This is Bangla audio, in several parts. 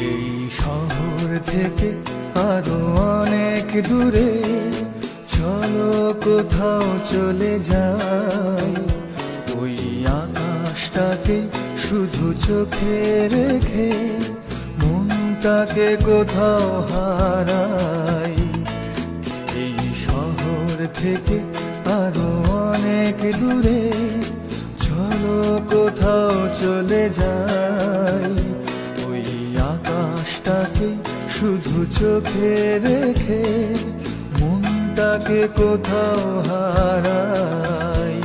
এই শহর থেকে আরও অনেক দূরে। চলো কোথাও চলে যাই। ওই আকাশটাকে শুধু চোখে রেখে, মনটাকে কোথাও হারাই। এই শহর থেকে আরও অনেক দূরে, চলো কোথাও চলে যাই। আকাশটাকে শুধু চোখে রেখে মনটাকে কোথাও হারাই।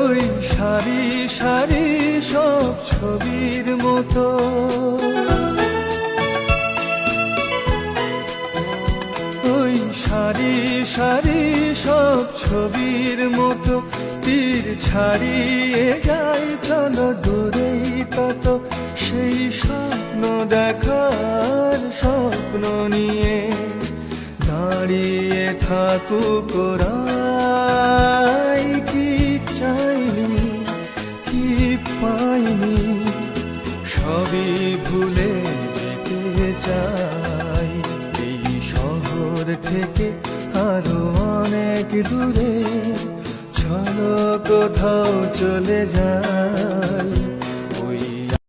ওই সারি সারি সব ছবির মতো। ওই সারি সারি সব ছবির মতো, তীর ছাড়িয়ে যায়, চলো দূরেই তত। সেই স্বপ্ন দেখার স্বপ্ন নিয়ে দাঁড়িয়ে থাকুক ওরাই কি চাইনি, কি পাইনি, সবই ভুলে যেতে চাই। এই শহর থেকে আরও অনেক দূরে চলো কোথাও চলে যাই।